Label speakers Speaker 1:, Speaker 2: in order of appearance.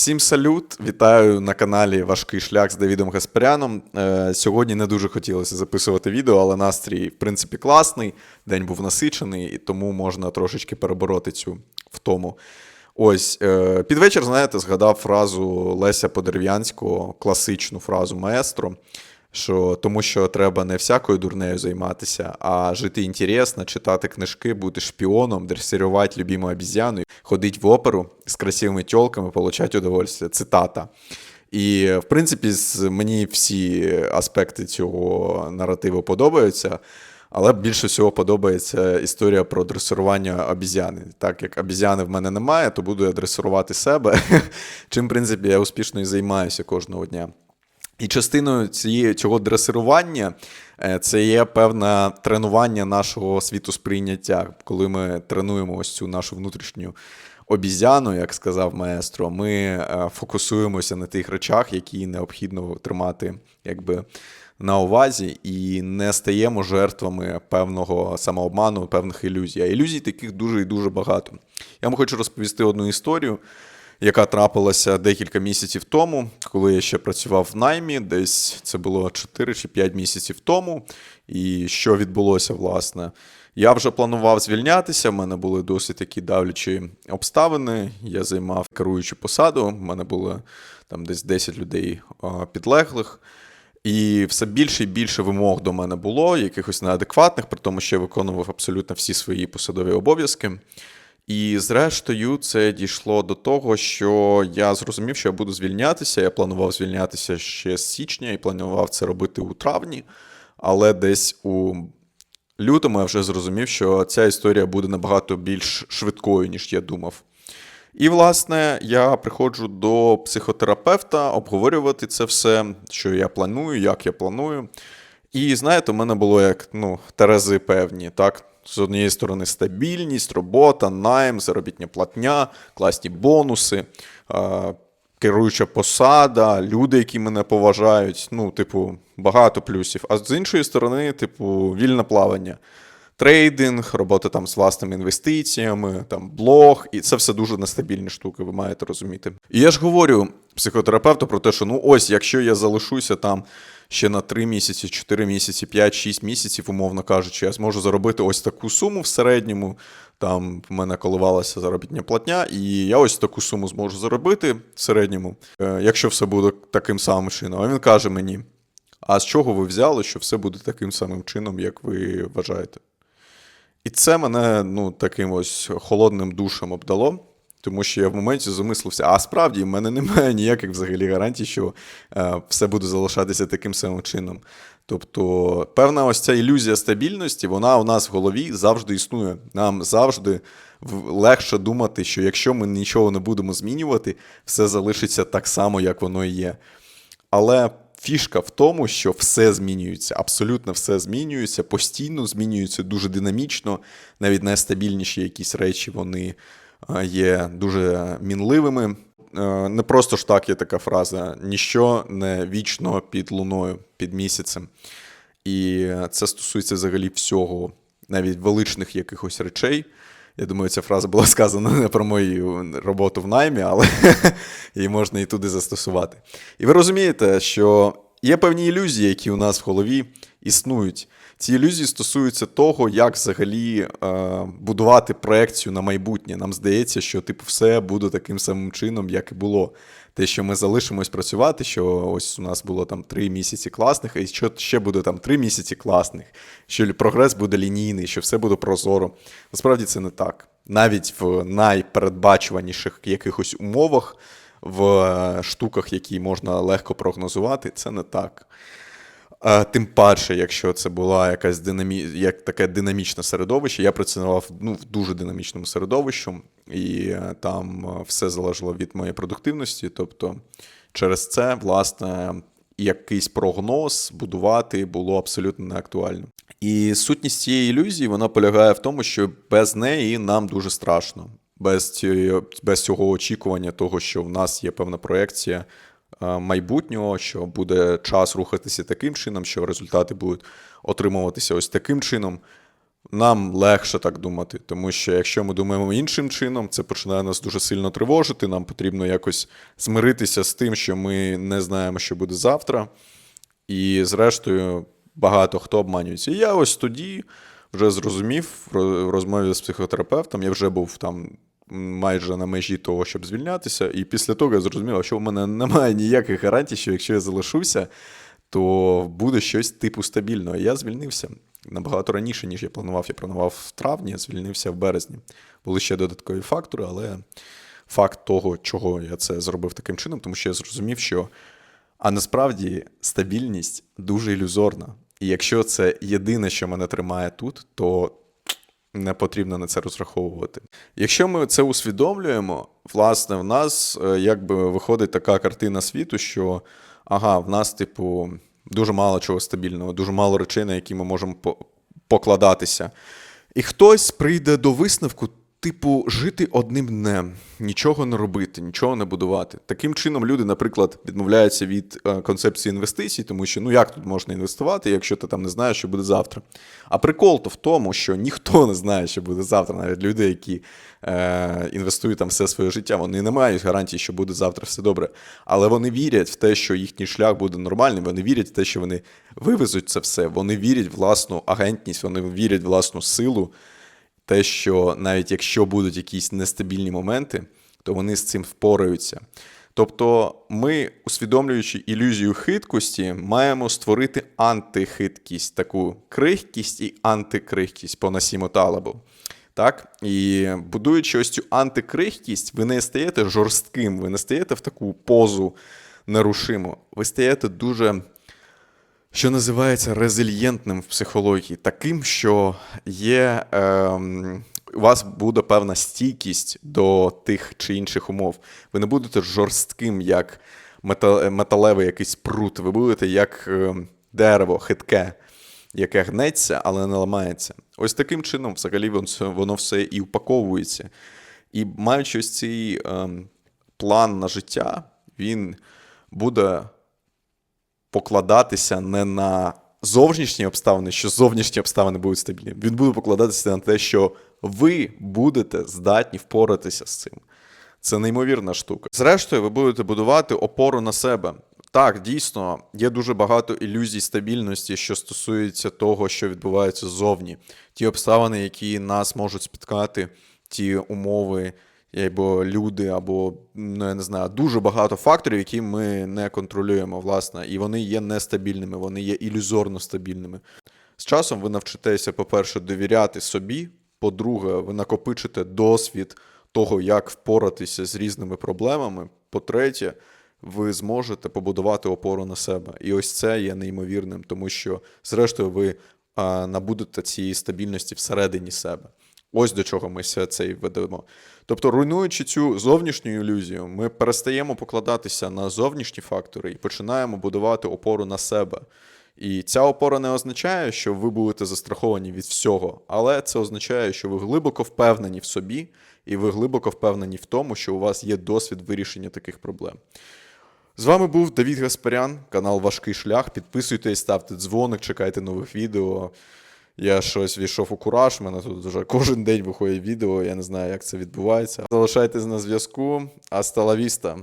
Speaker 1: Всім салют! Вітаю на каналі Важкий шлях з Давідом Гаспаряном. Е, сьогодні не дуже хотілося записувати відео, але настрій, в принципі, класний. День був насичений, і тому можна трошечки перебороти цю втому. Ось е, під вечір, знаєте, згадав фразу Леся Подерв'янського, класичну фразу маестро. Що тому, що треба не всякою дурнею займатися, а жити інтересно, читати книжки, бути шпіоном, дресирувати любиму обіз'яну, ходити в оперу з красивими тілками, получати удовольствие. Цитата. І, в принципі, мені всі аспекти цього наративу подобаються. Але більше всього подобається історія про дресирування обізяни. Так як обізяни в мене немає, то буду я дресирувати себе, чим, в принципі, я успішно і займаюся кожного дня. І частиною цієї цього дресирування е, це є певне тренування нашого світосприйняття. Коли ми тренуємо ось цю нашу внутрішню обізяну, як сказав маестро, ми е, фокусуємося на тих речах, які необхідно тримати якби, на увазі, і не стаємо жертвами певного самообману, певних ілюзій. А ілюзій таких дуже і дуже багато. Я вам хочу розповісти одну історію яка трапилася декілька місяців тому, коли я ще працював в наймі, десь це було 4 чи 5 місяців тому. І що відбулося, власне? Я вже планував звільнятися, в мене були досить такі давлячі обставини. Я займав керуючу посаду, в мене було там десь 10 людей підлеглих. І все більше і більше вимог до мене було, якихось неадекватних, при тому, що я виконував абсолютно всі свої посадові обов'язки. І зрештою, це дійшло до того, що я зрозумів, що я буду звільнятися. Я планував звільнятися ще з січня і планував це робити у травні, але десь у лютому я вже зрозумів, що ця історія буде набагато більш швидкою, ніж я думав. І, власне, я приходжу до психотерапевта обговорювати це все, що я планую, як я планую. І знаєте, у мене було як ну, терези певні, так? З однієї сторони, стабільність, робота, найм, заробітня платня, класні бонуси, е, керуюча посада, люди, які мене поважають. Ну, типу, багато плюсів. А з іншої сторони, типу, вільне плавання. Трейдинг, робота там з власними інвестиціями, там блог, і це все дуже нестабільні штуки, ви маєте розуміти. І я ж говорю психотерапевту про те, що ну ось, якщо я залишуся там ще на 3 місяці, 4 місяці, 5-6 місяців, умовно кажучи, я зможу заробити ось таку суму в середньому. Там в мене коливалася заробітня платня, і я ось таку суму зможу заробити в середньому, е, якщо все буде таким самим чином. А він каже мені: а з чого ви взяли, що все буде таким самим чином, як ви вважаєте? І це мене ну, таким ось холодним душем обдало, тому що я в моменті замислився, а справді в мене немає ніяких взагалі гарантій, що е, все буде залишатися таким самим чином. Тобто, певна ось ця ілюзія стабільності, вона у нас в голові завжди існує. Нам завжди легше думати, що якщо ми нічого не будемо змінювати, все залишиться так само, як воно і є. Але фішка в тому, що все змінюється, абсолютно все змінюється, постійно змінюється дуже динамічно. Навіть найстабільніші якісь речі вони е, є дуже мінливими. Е, Не просто ж так є така фраза: ніщо не вічно під луною, під місяцем. І це стосується взагалі всього, навіть величних якихось речей. Я думаю, ця фраза була сказана не про мою роботу в наймі, але її можна і туди застосувати. І ви розумієте, що є певні ілюзії, які у нас в голові існують. Ці ілюзії стосуються того, як взагалі е, будувати проекцію на майбутнє. Нам здається, що типу все буде таким самим чином, як і було. Те, що ми залишимось працювати, що ось у нас було там три місяці класних, і що ще буде там три місяці класних, що прогрес буде лінійний, що все буде прозоро. Насправді це не так. Навіть в найпередбачуваніших якихось умовах, в е, штуках, які можна легко прогнозувати, це не так. А, тим паче, якщо це була якась динамі... як таке динамічне середовище, я працював ну, в дуже динамічному середовищі, і е, там е, все залежало від моєї продуктивності. Тобто, через це, власне, якийсь прогноз будувати було абсолютно неактуально. І сутність цієї ілюзії вона полягає в тому, що без неї нам дуже страшно. Без, цієї, без цього очікування того, що в нас є певна проекція майбутнього, що буде час рухатися таким чином, що результати будуть отримуватися ось таким чином. нам легше так думати, тому що якщо ми думаємо іншим чином, це починає нас дуже сильно тривожити. Нам потрібно якось змиритися з тим, що ми не знаємо, що буде завтра. І, зрештою, багато хто обманюється. І я ось тоді вже зрозумів в розмові з психотерапевтом, я вже був там майже на межі того, щоб звільнятися. І після того я зрозумів, що в мене немає ніяких гарантій, що якщо я залишуся, то буде щось типу стабільного. Я звільнився набагато раніше, ніж я планував. Я планував в травні, звільнився в березні. Були ще додаткові фактори, але факт того, чого я це зробив таким чином, тому що я зрозумів, що а насправді стабільність дуже ілюзорна. І якщо це єдине, що мене тримає тут, то не потрібно на це розраховувати. Якщо ми це усвідомлюємо, власне, в нас е, якби виходить така картина світу, що ага, в нас, типу, дуже мало чого стабільного, дуже мало речей, на які ми можемо по- покладатися. І хтось прийде до висновку, типу, жити одним днем, нічого не робити, нічого не будувати. Таким чином, люди, наприклад, відмовляються від е, концепції інвестицій, тому що ну як тут можна інвестувати, якщо ти там не знаєш, що буде завтра. А прикол то в тому, що ніхто не знає, що буде завтра. Навіть люди, які е, інвестують там все своє життя, вони не мають гарантії, що буде завтра все добре. Але вони вірять в те, що їхній шлях буде нормальним. Вони вірять в те, що вони вивезуть це все. Вони вірять в власну агентність, вони вірять в власну силу те, що навіть якщо будуть якісь нестабільні моменти, то вони з цим впораються. Тобто, ми, усвідомлюючи ілюзію хиткості, маємо створити антихиткість, таку крихкість і антикрихкість по Насіму Талабу. Так? І будуючи ось цю антикрихкість, ви не стаєте жорстким, ви не стаєте в таку позу нерушиму. Ви стаєте дуже що називається резильєнтним в психології, таким, що є, ем, у вас буде певна стійкість до тих чи інших умов. Ви не будете жорстким, як металевий якийсь прут, ви будете як ем, дерево, хитке, яке гнеться, але не ламається. Ось таким чином, взагалі, воно все- і упаковується. І маючи ось цей ем, план на життя, він буде покладатися не на зовнішні обставини, що зовнішні обставини будуть стабільні. Він буде покладатися на те, що ви будете здатні впоратися з цим. Це неймовірна штука. Зрештою, ви будете будувати опору на себе. Так, дійсно, є дуже багато ілюзій стабільності, що стосується того, що відбувається ззовні. Ті обставини, які нас можуть спіткати, ті умови, або люди, або ну, я не знаю, дуже багато факторів, які ми не контролюємо, власне, і вони є нестабільними, вони є ілюзорно стабільними. З часом ви навчитеся, по-перше, довіряти собі. По-друге, ви накопичите досвід того, як впоратися з різними проблемами. По-третє, ви зможете побудувати опору на себе. І ось це є неймовірним, тому що, зрештою, ви набудете цієї стабільності всередині себе. Ось до чого ми все це і ведемо. Тобто, руйнуючи цю зовнішню ілюзію, ми перестаємо покладатися на зовнішні фактори і починаємо будувати опору на себе. І ця опора не означає, що ви будете застраховані від всього, але це означає, що ви глибоко впевнені в собі, і ви глибоко впевнені в тому, що у вас є досвід вирішення таких проблем. З вами був Давід Гаспарян, канал Важкий Шлях. Підписуйтесь, ставте дзвоник, чекайте нових відео. Я щось війшов у кураж, У мене тут вже кожен день виходить відео, я не знаю, як це відбувається. Залишайтесь на зв'язку. Астала віста!